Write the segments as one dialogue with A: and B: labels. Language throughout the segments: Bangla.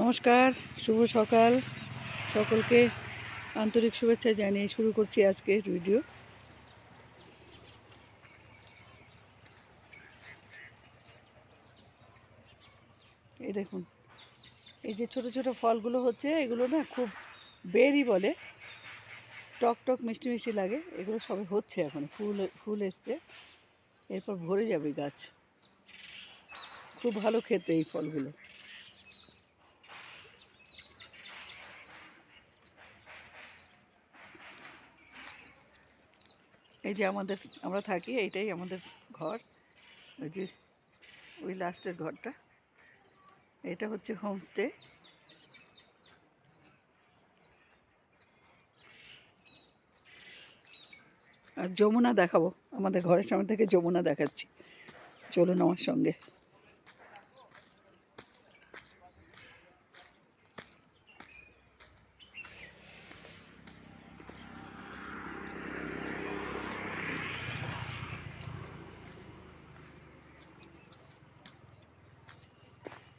A: নমস্কার, শুভ সকাল। সকলকে আন্তরিক শুভেচ্ছা জানিয়ে শুরু করছি আজকের ভিডিও এই দেখুন, এই যে ছোট ছোট ফলগুলো হচ্ছে, এগুলো না খুব বেরি বলে। টক টক মিষ্টি মিষ্টি লাগে, এগুলো সবে হচ্ছে এখন, ফুল ফুল এসছে। এরপর ভরে যাবে গাছ। খুব ভালো খেতে এই ফলগুলো। এই যে আমাদের, আমরা থাকি, এইটাই আমাদের ঘর। ওই যে ওই লাস্টের ঘরটা। এটা হচ্ছে হোমস্টে। আর যমুনা দেখাবো। আমাদের ঘরের সামনে থেকে যমুনা দেখাচ্ছি। চলুন আমার সঙ্গে।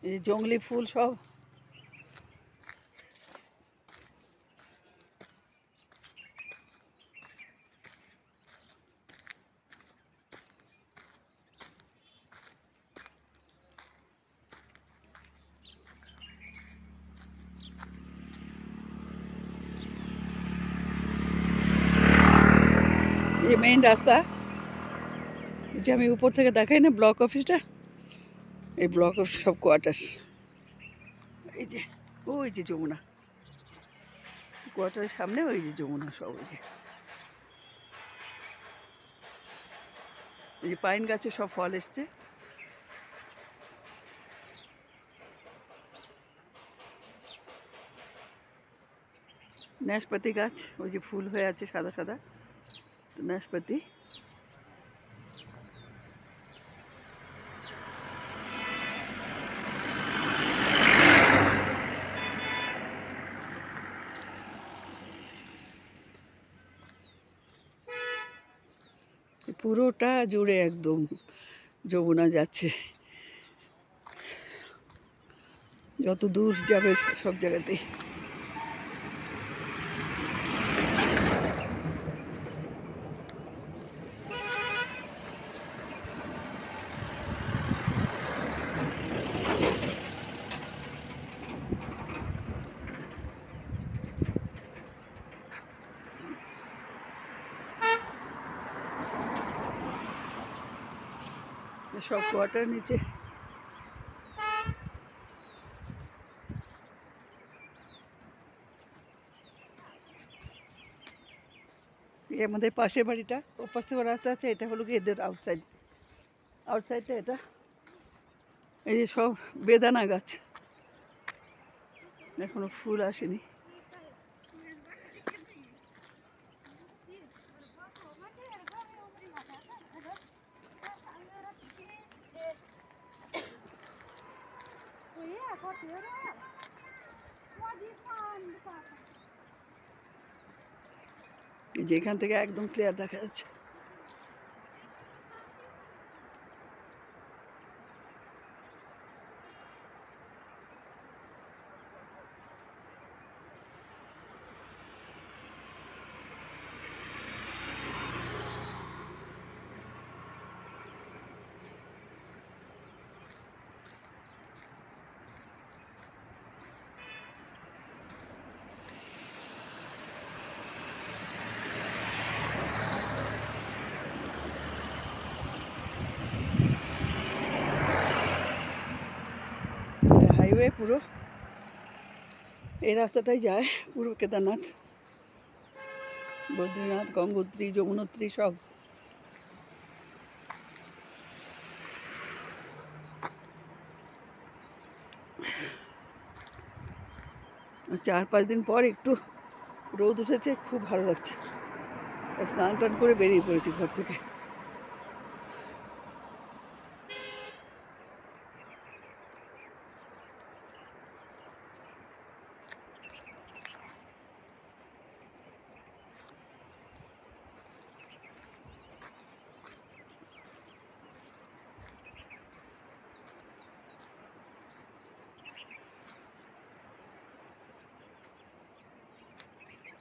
A: এই জঙ্গলি ফুল সব। মেইন রাস্তা। যে আমি উপর থেকে দেখাই না ব্লক অফিসটা এই ব্লক অফিস সব কোয়ার্টার এই যে, ওই যে যমুনা। কোয়ার্টারের সামনে ওই যে যমুনা সব, ওই যে। এই যে পাইন গাছে সব ফল এসছে। নাশপাতি গাছ, ওই যে ফুল হয়ে আছে সাদা সাদা। তো নাশপাতি। পুরোটা জুড়ে একদম যমুনা যাচ্ছে। যত দূর যাবে সব জায়গাতেই। সব কোয়ার্টার নিচে। আমাদের পাশের বাড়িটা ও পাশ থেকে রাস্তা আছে, এটা হলো কি এদের আউটসাইড আউটসাইডটা এটা। এই যে সব বেদানা গাছ। এখনও ফুল আসেনি। এই যে এখান থেকে একদম ক্লিয়ার দেখা যাচ্ছে। হাইওয়ে পুরো। এই রাস্তাটাই যায় পুরো কেদারনাথ, বদ্রীনাথ, গঙ্গোত্রী, যমুনোত্রী সব। চার পাঁচ দিন পর একটু রোদ উঠেছে, খুব ভালো লাগছে। স্নান টান করে বেরিয়ে পড়েছি ঘর থেকে।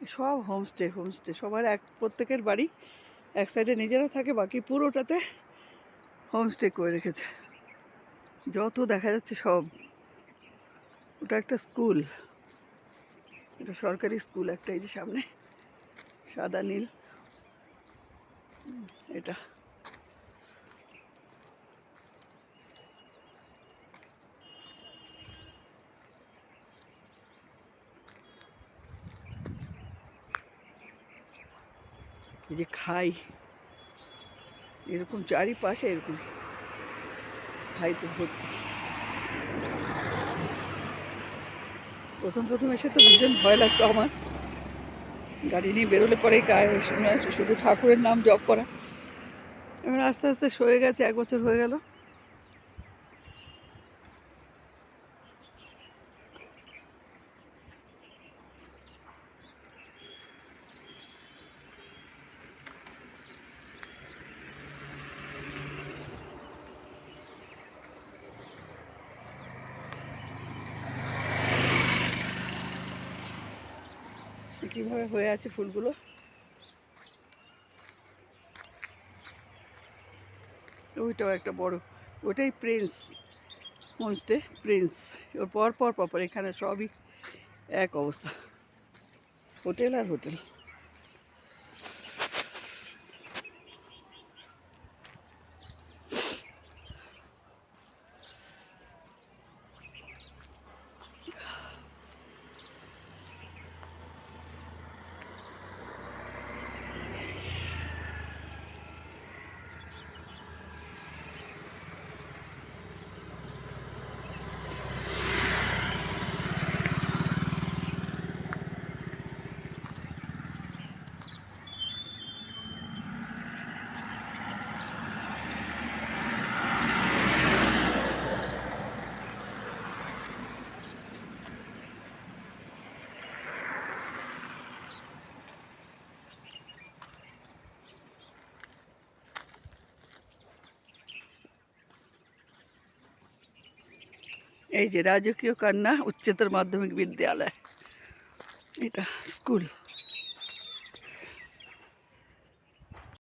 A: সব হোমস্টে হোমস্টে সবার এক, প্রত্যেকের বাড়ি এক সাইডে নিজেরা থাকে, বাকি পুরোটাতে হোমস্টে করে রেখেছে। যত দেখা যাচ্ছে সব। ওটা একটা স্কুল এটা সরকারি স্কুল একটা, এই যে সামনে, সাদা নীল। এটা। এই যে খাই, এরকম চারিপাশে এরকম খাই তো ভর্তি। প্রথম প্রথম এসে তো ভীষণ ভয় লাগতো আমার। গাড়ি নিয়ে বেরোলে পরে গায়ে শুনে শুধু ঠাকুরের নাম জপ করা। এবার আস্তে আস্তে সয়ে গেছে, এক বছর হয়ে গেল। কীভাবে হয়ে আছে ফুলগুলো? ওইটাও একটা বড় ওটাই প্রিন্স, হোমস্টে প্রিন্স। ওর পর পর পর এখানে সবই এক অবস্থা। হোটেল আর হোটেল। এই যে রাজকীয় কন্যা উচ্চতর মাধ্যমিক বিদ্যালয়। এটা স্কুল।